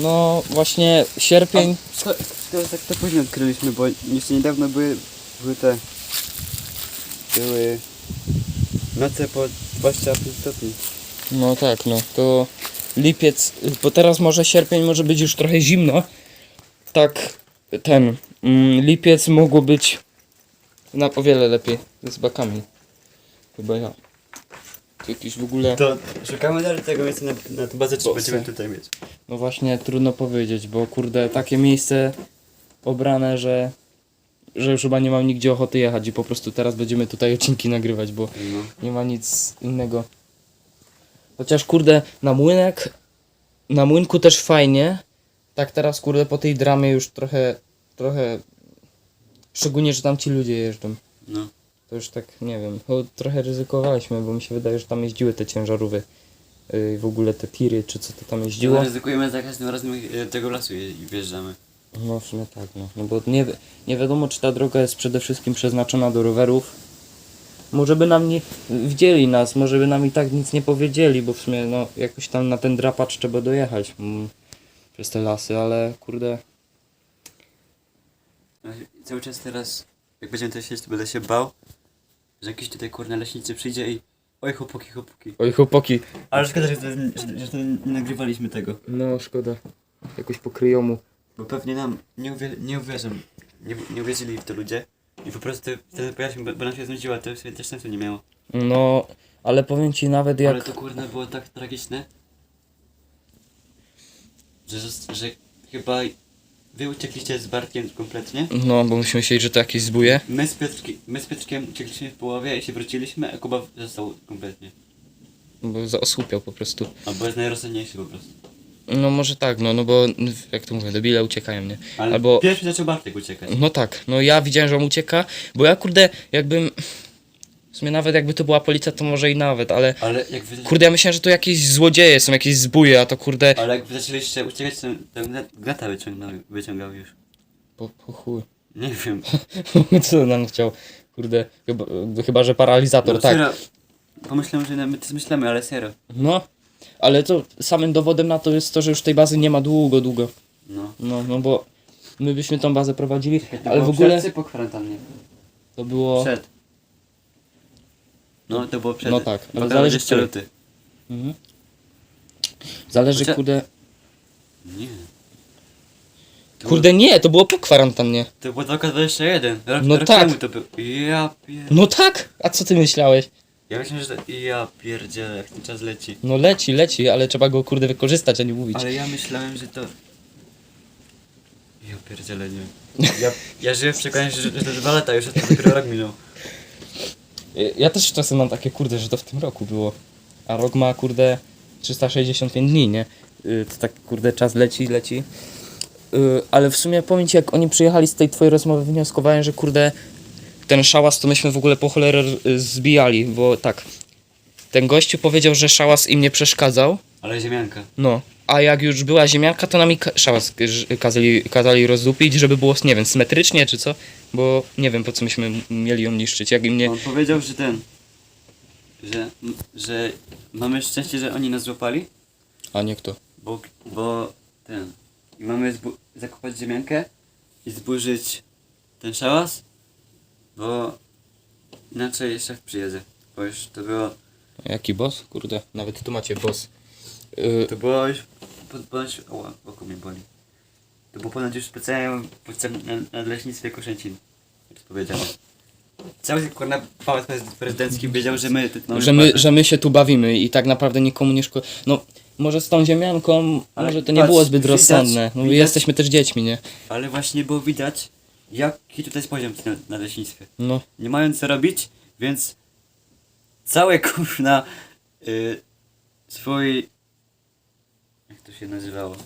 No właśnie sierpień. To, to tak to później odkryliśmy, bo jeszcze niedawno były, były te... Były... Noce po 25 stopni. No tak, no to lipiec, bo teraz może sierpień może być już trochę zimno. Tak, ten mm, lipiec mogło być na o wiele lepiej z bakami. Chyba ja. Jakiś w ogóle. To szukamy dalej tego miejsca na, na tą bazę, czy będziemy tutaj mieć. No właśnie trudno powiedzieć, bo kurde takie miejsce obrane, że że już chyba nie mam nigdzie ochoty jechać i po prostu teraz będziemy tutaj odcinki nagrywać, bo No. nie ma nic innego. Chociaż kurde, na młynek, na młynku też fajnie. Tak teraz kurde po tej dramie już trochę, trochę, szczególnie, że tam ci ludzie jeżdżą. No. To już tak, nie wiem, bo trochę ryzykowaliśmy, bo mi się wydaje, że tam jeździły te ciężarówki. Yy, w ogóle te tiry, czy co to tam jeździło. No, ryzykujemy za każdym razem e, tego lasu je- i wjeżdżamy. No w sumie tak, no. no bo nie, wi- nie wiadomo, czy ta droga jest przede wszystkim przeznaczona do rowerów. Może by nam nie widzieli nas, może by nam i tak nic nie powiedzieli, bo w sumie no jakoś tam na ten drapacz trzeba dojechać mm, przez te lasy, ale kurde, No, Cały czas teraz, jak będziemy tutaj siedzieć, to będę się bał, że jakiś tutaj kurna leśnicy przyjdzie i oj chłopaki, chłopaki. oj chłopaki, Ale szkoda, że, to, że, że to nie nagrywaliśmy tego. no szkoda, jakoś pokryją mu. Bo pewnie nam nie, uwier nie uwierzą, nie, nie uwierzyli w to ludzie. I po prostu wtedy pojawiliśmy, bo, bo nam się znudziła, to sobie też sensu nie miało. No, ale powiem ci nawet jak... Ale to kurna było tak tragiczne, że, że, że chyba wy uciekliście z Bartkiem kompletnie. No, bo myśmy myśleli, że to jakieś zbóje. My z, Piotrki, my z Piotrkiem uciekliśmy w połowie i się wróciliśmy, a Kuba został kompletnie. Bo zaosłupiał po prostu. Albo jest najrozsądniejszy po prostu. No może tak, no, no bo jak to mówię, debile uciekają, nie? Ale Albo... pierwszy zaczął Bartek uciekać. No tak, no ja widziałem, że on ucieka, bo ja kurde, jakbym. W sumie nawet jakby to była policja, to może i nawet, ale. Ale jak wy, Kurde, ja myślałem, że to jakieś złodzieje są, jakieś zbóje, a to kurde. ale jak wy zaczęliście uciekać, to, to gna- gnata wyciągnął, wyciągał już. Po, po chuj. Nie wiem. Co nam chciał? Kurde, chyba, chyba że paralizator, No tak. serio, pomyślałem, że my to zmyślamy, ale serio. No, ale to samym dowodem na to jest to, że już tej bazy nie ma długo, długo. No. No, no bo my byśmy tą bazę prowadzili, ale w ogóle Przed czy po kwarantannie? to było. Przed. No to było przed. No tak, ale ale zależy, jeszcze który. luty. Mhm. Zależy, Chociaż- kurde. Nie. To Kurde, nie, to było po kwarantannie. Było, to było 2021. Rok, No rok tak. temu to był. Ja pier... No tak, a co ty myślałeś? Ja myślałem, że to... Ja pierdzielę, jak ten czas leci. No leci, leci, ale trzeba go kurde wykorzystać, a nie mówić. Ale ja myślałem, że to... Ja pierdzielę, nie. Ja, ja żyję w przekonaniu, że, że to dwa lata już, a to dopiero rok minął. Ja też czasem mam takie kurde, że to w tym roku było. A rok ma kurde 365 dni, nie? Y, To tak kurde czas leci, leci. Y, Ale w sumie powiem ci, jak oni przyjechali z tej twojej rozmowy, wnioskowałem, że kurde ten szałas to myśmy w ogóle po cholerę y, zbijali, bo tak. Ten gościu powiedział, że szałas im nie przeszkadzał. Ale ziemianka. No, a jak już była ziemianka, to nam i ka- szałas kazali, kazali rozdupić, żeby było, nie wiem, symetrycznie czy co, bo nie wiem po co myśmy mieli ją niszczyć, jak im nie... On powiedział, że ten... Że, że mamy szczęście, że oni nas złapali, A nie kto. bo, bo ten... I mamy zbu- zakopać ziemiankę i zburzyć ten szałas, bo inaczej szef przyjedzie. Bo już to było... Jaki boss? Kurde, nawet tu macie boss. Yy, To było już... Po, ponoć... Oła, oko mnie boli. To było ponoć już specjalnie na, na leśnictwie Koszęcin. Jak to powiedziane. Cały kurna pałac prezydencki wiedział, że my... mamy że, my, że my się tu bawimy i tak naprawdę nikomu nie szkodzi. No, może z tą ziemianką, Ale może to nie patrz, było zbyt widać- rozsądne. No, widać- jesteśmy też dziećmi, nie? Ale właśnie było widać, jaki tutaj jest poziom na, na leśnictwie. No, Nie mają co robić, więc całe kurna y, swój... Się nazywało?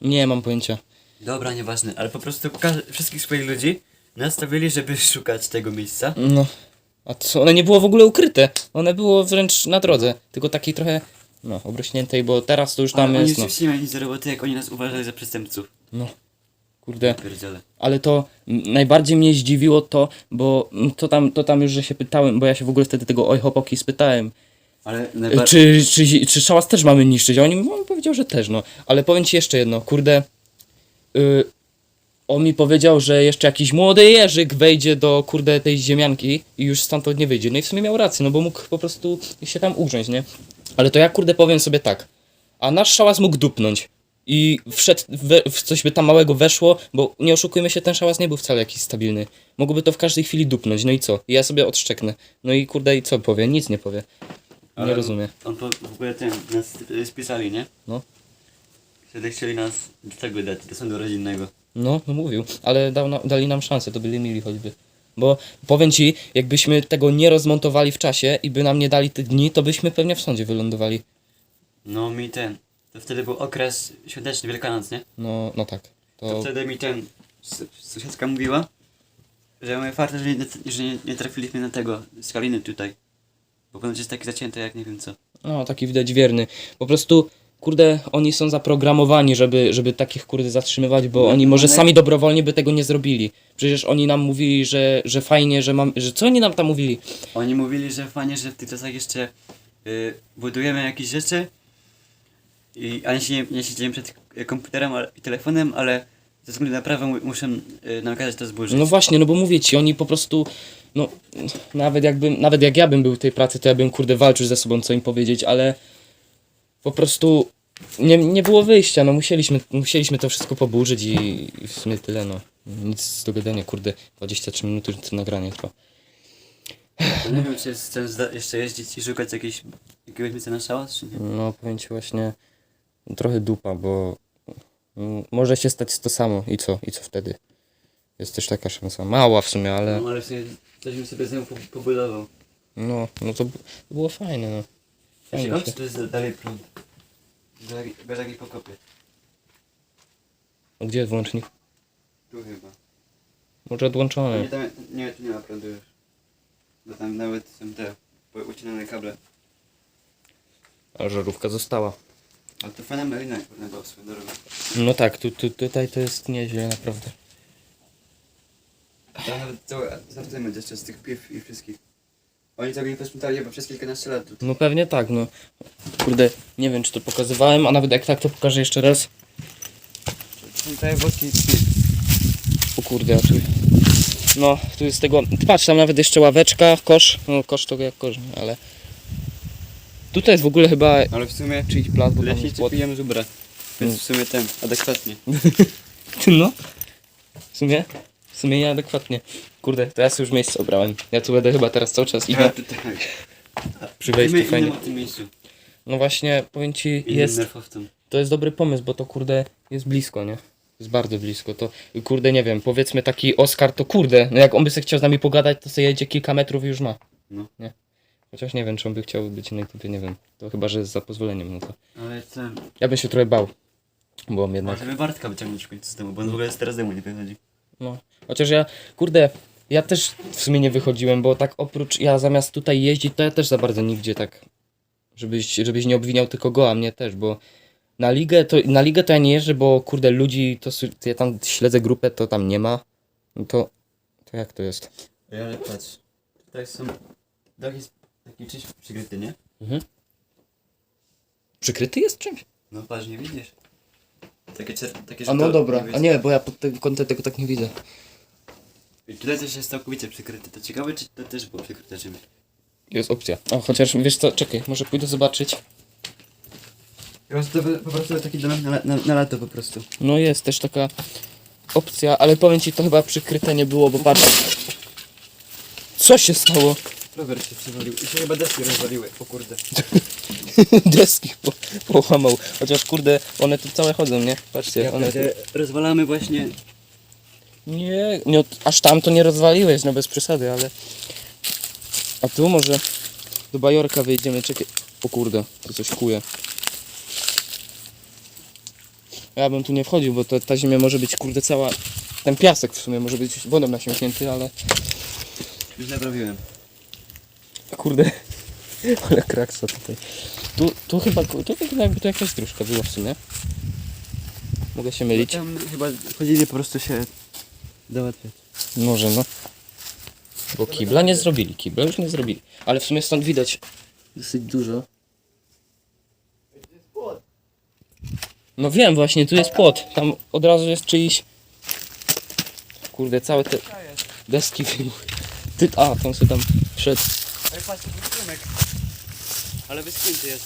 nie mam pojęcia. Dobra, nieważne, ale po prostu ka- wszystkich swoich ludzi nastawili, żeby szukać tego miejsca. No, a co, one nie było w ogóle ukryte. One było wręcz na drodze, tylko takiej trochę, no, obrośniętej, bo teraz to już tam Ale oni jest, no. rzeczywiście nie mają nic do roboty, jak oni nas uważali za przestępców. No, Kurde, Pierdziele. ale to m, najbardziej mnie zdziwiło to, bo m, to tam, to tam już, że się pytałem, bo ja się w ogóle wtedy tego oj hopoki spytałem, Ale E. Czy, czy, czy szałas też mamy niszczyć? A on powiedział, że też, no. Ale powiem ci jeszcze jedno, kurde. Y, on mi powiedział, że jeszcze jakiś młody jeżyk wejdzie do kurde tej ziemianki i już stamtąd nie wyjdzie. No i w sumie miał rację, no bo mógł po prostu się tam ugrząć, nie? Ale to ja kurde powiem sobie tak. A nasz szałas mógł dupnąć. I wszedł, we, w coś by tam małego weszło, bo nie oszukujmy się, ten szałas nie był wcale jakiś stabilny. Mógłby to w każdej chwili dupnąć, no i co? I ja sobie odszczeknę. No i kurde, i co powie? Nic nie powie. Nie Ale rozumiem. On po, w ogóle ten, nas spisali, nie? No. Wtedy chcieli nas do tego dać, do sądu rodzinnego. No, no mówił, ale dał na, dali nam szansę, to byli mili choćby. Bo powiem ci, jakbyśmy tego nie rozmontowali w czasie i by nam nie dali tych dni, to byśmy pewnie w sądzie wylądowali. No mi ten, to wtedy był okres świąteczny, Wielkanoc, nie? No, no tak. To To, wtedy mi ten, s- sąsiadka mówiła, że mamy farta, że, nie, że nie, nie trafiliśmy na tego, skaliny tutaj. Bo ponoć jest taki zacięty jak nie wiem co. no, taki widać wierny. Po prostu, kurde, oni są zaprogramowani, żeby, żeby takich kurde zatrzymywać, bo No, oni może ale- sami dobrowolnie by tego nie zrobili. Przecież oni nam mówili, że, że fajnie, że mam, że co oni nam tam mówili? Oni mówili, że fajnie, że w tych czasach jeszcze y, budujemy jakieś rzeczy i ani się nie, nie siedzimy przed komputerem ale- i telefonem, ale ze względu na prawo mu- muszą y, nam kazać to zburzyć. No właśnie, no bo mówię ci, oni po prostu, no nawet jakbym, nawet jak ja bym był w tej pracy, to ja bym kurde walczył ze sobą, co im powiedzieć, ale po prostu nie, nie było wyjścia, no musieliśmy, musieliśmy to wszystko poburzyć i, i w sumie tyle, no. Nic do gadania, kurde, 23 minuty to nagranie trwa. Nie wiem, czy zda- jeszcze jeździć i szukać jakiejś, jakiegoś miejsca na szałas, czy nie? No powiem ci właśnie, trochę dupa, bo mm, może się stać to samo i co, i co wtedy? Jest też taka szansa, mała w sumie, ale... No ale w sumie coś bym sobie z nią po- pobudował. No, no to, b- to było fajne, no. Ja Fajnie się. czy to jest dalej prąd. Bez jakiej pokopie. A Gdzie jest włącznik? Tu chyba. Może odłączony. Nie, tam, nie, tu nie ma prądu już. Bo tam nawet są te po- ucinane kable. A żarówka została. Ale to fajna melina kurna była drogą. No tak, tu, tu, tutaj to jest nieźle, naprawdę. Tam nawet całe asortyment jeszcze z tych piw i wszystkich. Oni całkiem posprzątali chyba przez kilkanaście lat. Tu. No pewnie tak, no. Kurde, nie wiem czy to pokazywałem, a nawet jak tak to pokażę jeszcze raz. Są całe włoski i piw. O kurde, a tu... No, tu jest tego... Patrz, tam nawet jeszcze ławeczka, kosz. No kosz to jak kosz, nie, ale... Tutaj jest w ogóle chyba Ale w sumie czyjś plac, bo tam jest leśnicy płot. pijemy żubra. Więc w sumie ten, adekwatnie. No. W sumie? W sumie nieadekwatnie. Kurde, to ja sobie już miejsce obrałem. Ja tu będę chyba teraz cały czas Ja idę tutaj. przy wejściu fajnie. tym miejscu. No właśnie, powiem ci, jest... To jest dobry pomysł, bo to kurde jest blisko, nie? Jest bardzo blisko. To kurde nie wiem, powiedzmy taki Oskar to kurde, no jak on by sobie chciał z nami pogadać, to sobie jedzie kilka metrów i już ma. No. Nie. Chociaż nie wiem, czy on by chciał być na YouTubie, nie wiem. To chyba, że za pozwoleniem, no to. Ale ten... Ja bym się trochę bał. Bo on jednak. Możemy Bartka wyciągnąć w końcu z domu, bo on w ogóle teraz z domu nie wychodzi. No. Chociaż ja, kurde, ja też w sumie nie wychodziłem, bo tak oprócz ja zamiast tutaj jeździć, to ja też za bardzo nigdzie tak. Żebyś, żebyś nie obwiniał tylko go, a mnie też, bo na ligę to, na ligę to ja nie jeżdżę, bo kurde ludzi, to ja tam śledzę grupę, to tam nie ma. No to, to jak to jest? Ej, ale patrz. Tutaj są... Dach jest taki czymś przykryty, nie? Przykryty jest czymś? No patrz, nie widzisz? Takie czer... Takie A no to- dobra, a nie, bo ja pod tym kątem tego tak nie widzę. I tutaj też jest całkowicie przykryte. To ciekawe, czy to też było przykryte czymś. Jest opcja. O, chociaż wiesz co, czekaj, może pójdę zobaczyć. Że to po prostu taki domek na, na, na lato po prostu. No jest też taka opcja, ale powiem ci, to chyba przykryte nie było, bo patrz. Co się stało? Rower się przywalił. I się chyba deski rozwaliły, o kurde. Deski po, połamał. Chociaż kurde, one tu całe chodzą, nie? Patrzcie, one tu... Rozwalamy właśnie... Nie, nie, aż tam to nie rozwaliłeś, no bez przesady, ale... A tu może do Bajorka wyjdziemy, czekaj. O kurde, to coś kuje. Ja bym tu nie wchodził, bo to, ta ziemia może być kurde cała... Ten piasek w sumie może być wodą nasiąknięty, ale... Już naprawiłem. Kurde, ale kraksa tutaj. Tu, tu chyba, tu chyba jakby to jakaś dróżka była w sumie. Mogę się mylić. Tam chyba chodzili po prostu się załatwiać. Może no. Bo kibla nie zrobili, kibla już nie zrobili. Ale w sumie stąd widać dosyć dużo. No wiem właśnie, tu jest płot. Tam od razu jest czyjś... Kurde, całe te deski wyjmuły. Ty, a, tam sobie tam wszedł. Ej, patrz, to był strumek. Ale wyschnięty jest.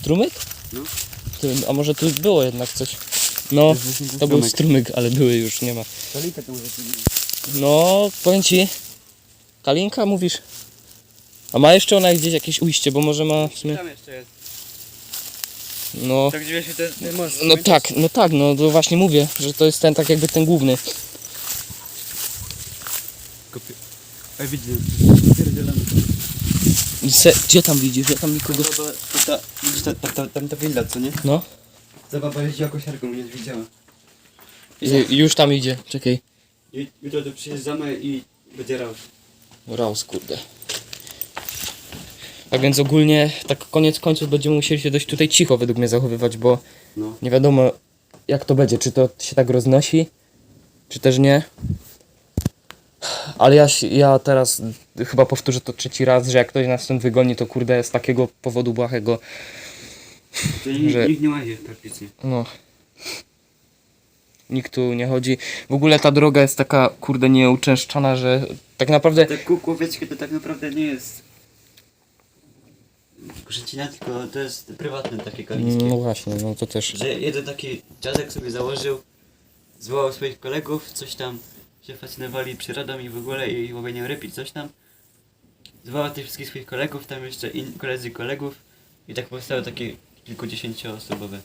Strumyk? No. Ty, a może tu było jednak coś? No, jest wyschnięty to był strumyk. strumyk, ale były już, nie ma. Kalinka to może No, powiem ci. Kalinka mówisz? A ma jeszcze ona gdzieś jakieś ujście, bo może ma w sumie. Tam jeszcze jest. No. Tak się ten, ten most. No tak, no tak, no to właśnie mówię, że to jest ten tak jakby ten główny. Kopie. Ej, widzę. Pierdzielamy. Se, gdzie tam widzisz? Ja tam nikogo. Zobacz, ta, widzisz ta, ta, ta, tam ta willa, co nie? No. Zabawa jeździła kosiarką, nie widziała. Ju- Już tam idzie, czekaj. Jutro tu przyjeżdżamy i będzie rał. Raus, kurde. Tak więc ogólnie, tak koniec końców będziemy musieli się dość tutaj cicho według mnie zachowywać, bo No. nie wiadomo jak to będzie, czy to się tak roznosi, czy też nie. Ale ja, się- ja teraz chyba powtórzę to trzeci raz, że jak ktoś nas stąd wygoni, to kurde z takiego powodu błahego, To nikt, Że- nikt nie łazi praktycznie. no. Nikt tu nie chodzi. W ogóle ta droga jest taka, kurde, nieuczęszczana, że tak naprawdę... Te kółkowieczki to tak naprawdę nie jest Koszecina, tylko to jest prywatne takie kalińskie. No właśnie, no to też... Że jeden taki dziadek sobie założył, zwołał swoich kolegów, coś tam się fascynowali przyrodą i w ogóle i łowieniem ryb i coś tam. Zwołał tych wszystkich swoich kolegów, tam jeszcze in, koledzy kolegów i tak powstało takie kilkudziesięcioosobowe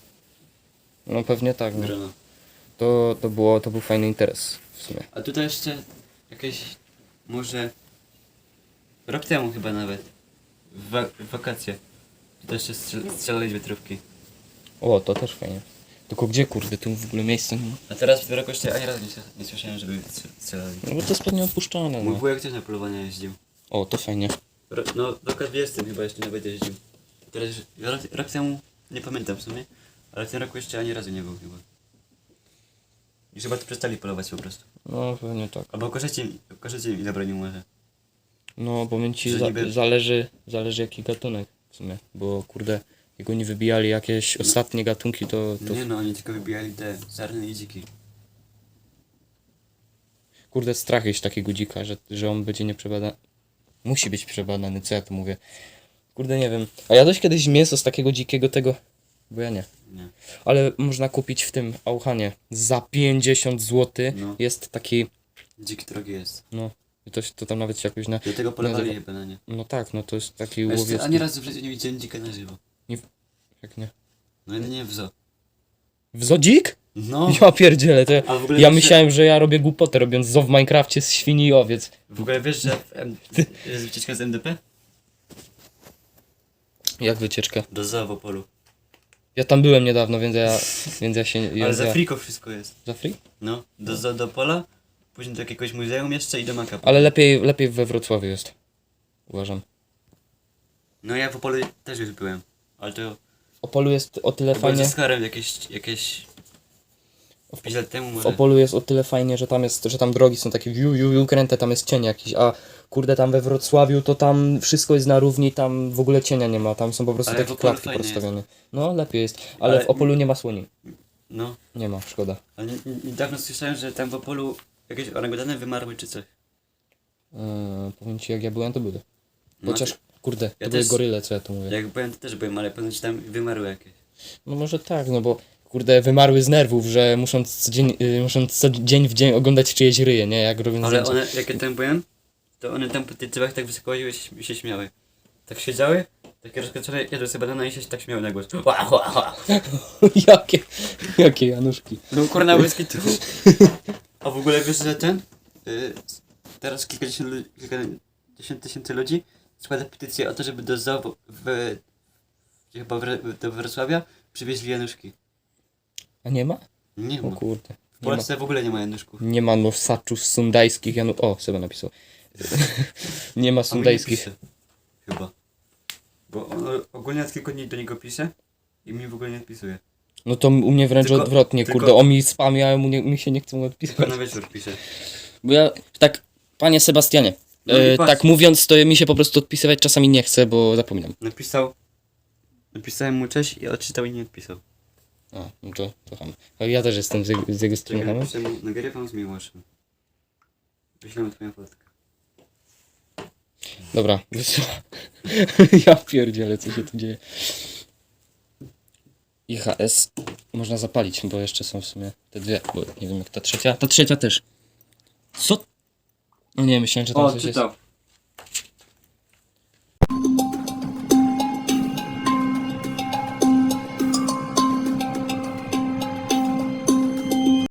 No pewnie tak, no. grono. To, to, było, to był fajny interes w sumie. A tutaj jeszcze jakieś może rok temu chyba nawet w, wa- w wakacje to jeszcze strzel- strzelali wiatrówki. O, to też fajnie. Tylko gdzie, kurde, tu w ogóle miejsce nie ma? A teraz w tym roku jeszcze ani razu nie, nie słyszałem, żeby strze- strzelali. No bo to jest pewnie opuszczone, Mój no. wujek też na polowania jeździł. O, to fajnie. Ro, no, w roku 20 chyba jeszcze nawet jeździł. Teraz już- rok, rok temu nie pamiętam w sumie, ale w tym roku jeszcze ani razu nie był chyba. I chyba to przestali polować po prostu. No, pewnie tak. Albo korzecie, korzecie mi zabronił może. No, powiem ci, Że za, niby- zależy, zależy jaki gatunek w sumie. Bo, kurde, jak oni wybijali jakieś ostatnie gatunki, to, to Nie no, oni tylko wybijali te sarny i dziki. kurde, strach jest takiego dzika, że, że on będzie nieprzebadany. Musi być przebadany, co ja tu mówię. Kurde, nie wiem. A jadłeś kiedyś mięso z takiego dzikiego tego? Bo ja nie. Nie. Ale można kupić w tym Auchanie za 50 zł. No. Jest taki, Dziki drogi jest. no, i to, to tam nawet się jakoś na... Do tego No, chyba na nie. No tak, no to jest taki A łowiecki. ani razu w życiu nie widziałem dzika na żywo. Jak nie? No jedynie w zoo. W Zodzik? No! Ja pierdzielę, to A w ogóle ja wiesz, myślałem, że ja robię głupotę robiąc zo w Minecrafcie z świni i owiec. W ogóle wiesz, że w M, jest wycieczka z MDP? Jak wycieczka. Do zoo w Opolu. Ja tam byłem niedawno, więc ja, więc ja się... Ale ja, za ja- friko wszystko jest. Za free? No, do zoo do Opola, później do jakiegoś muzeum jeszcze i do Maka. Ale lepiej, lepiej we Wrocławiu jest. Uważam. No ja w Opolu też już byłem. Ale to Opolu jest o tyle fajnie... ze Skarem jakieś, jakieś 5 lat temu W może. Opolu jest o tyle fajnie, że tam jest, że tam drogi są takie wiu, wiu, wiu, kręte, tam jest cień jakiś, a kurde tam we Wrocławiu to tam wszystko jest na równi, tam w ogóle cienia nie ma, tam są po prostu Ale w takie Opolu klatki fajnie postawione. No lepiej jest, ale, Ale- w Opolu nie ma słoni. No, Nie ma, szkoda. ale nie- nie- niedawno słyszałem, że tam w Opolu jakieś orangutany wymarły czy coś. Yy, powiem ci jak ja byłem to były. No, Chociaż kurde, to Ja były też- goryle, co ja tu mówię. Jak byłem to też byłem, ale ponoć tam wymarły jakieś. No może tak, no bo kurde wymarły z nerwów, że muszą co dzień, yy, muszą co dzień w dzień oglądać czyjeś ryje, nie? Jak robią Ale zdjęcia. one, jak ja tam byłem, to one tam po tych drzewach tak wysoko i się, się śmiały. Tak siedziały, takie rozkręcone, jadły sobie banana i się tak śmiały na głos. Ła, ła, ła. jakie, jakie Januszki. No kurna łyski tu. A w ogóle wiesz, że ten? Y, teraz kilkadziesiąt, kilkadziesiąt tysięcy ludzi składa petycję o to, żeby do zoo w, chyba do Wrocławia przywieźli januszki. A nie ma? Nie O ma. kurde. W Nie. Polsce w ogóle nie ma januszków. Nie ma nosaczów sundajskich Janu... O, sobie napisał. nie ma nie sundajskich. pisze. Chyba. Bo on ogólnie od kilku dni do niego pisze i mi w ogóle nie odpisuje. No to u mnie wręcz Tylko- odwrotnie, tylko- kurde, on mi spamia, a mu nie, mi się nie chce mu Tylko odpisać. na wieczór piszę. Bo ja, tak, panie Sebastianie, No i e, patrz. tak mówiąc, to mi się po prostu odpisywać czasami nie chce, bo zapominam. Napisał... Napisałem mu cześć i odczytał i nie odpisał. A, no to, to ham. A Ja też jestem z, jego- z jego strony Czekaj, hamem. napiszę mu, nagrywam z Miłoszem. Wyślemy twoją fotkę. Dobra, wysyła. ja pierdzielę, co się tu dzieje. IHS można zapalić, bo jeszcze są w sumie te dwie, bo nie wiem jak ta trzecia. Ta trzecia też. Co? No nie, myślałem, że tam O, coś czytał.